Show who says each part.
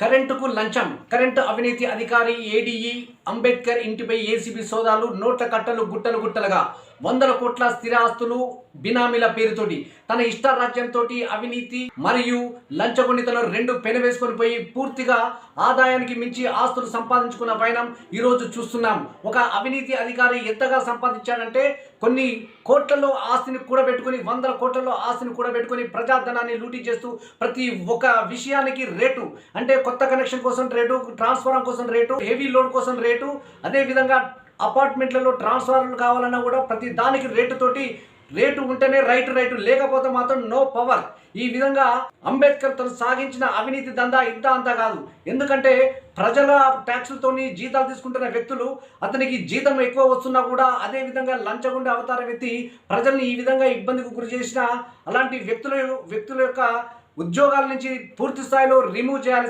Speaker 1: కరెంటుకు లంచం. కరెంటు అవినీతి అధికారి ఏడీఈ అంబేద్కర్ ఇంటిపై ఏసీబీ సోదాలు నోట్ల కట్టలు గుట్టలు గుట్టలుగా. వందల కోట్ల స్థిరాస్తులు బినామీల పేరుతోటి తన ఇష్ట రాజ్యంతో అవినీతి మరియు లంచగొండితలో రెండు పెనవేసుకొని పోయి పూర్తిగా ఆదాయానికి మించి ఆస్తులు సంపాదించుకున్న పయనం ఈరోజు చూస్తున్నాం. ఒక అవినీతి అధికారి ఎంతగా సంపాదించాడంటే కొన్ని కోట్లలో ఆస్తిని కూడబెట్టుకుని వందల కోట్లలో ఆస్తిని కూడబెట్టుకుని ప్రజాధనాన్ని లూటీ చేస్తూ ప్రతి ఒక్క విషయానికి రేటు అంటే కొత్త కనెక్షన్ కోసం రేటు ట్రాన్స్ఫారం కోసం రేటు హెవీ లోడ్ కోసం రేటు అదేవిధంగా అపార్ట్మెంట్లలో ట్రాన్స్ఫార్మర్లు కావాలన్నా కూడా ప్రతి దానికి రేటు తోటి రేటు ఉంటేనే రైట్ రైటు లేకపోతే మాత్రం నో పవర్. ఈ విధంగా అంబేద్కర్ తను సాగించిన అవినీతి దందా ఇంత అంతా కాదు. ఎందుకంటే ప్రజల ట్యాక్సులతోని జీతాలు తీసుకుంటున్న వ్యక్తులు అతనికి జీతం ఎక్కువ వస్తున్నా కూడా అదే విధంగా లంచగొండే అవతారం ఎత్తి ప్రజల్ని ఈ విధంగా ఇబ్బందికి గురి చేసిన అలాంటి వ్యక్తుల వ్యక్తుల యొక్క ఉద్యోగాల నుంచి పూర్తి స్థాయిలో రిమూవ్ చేయాలి.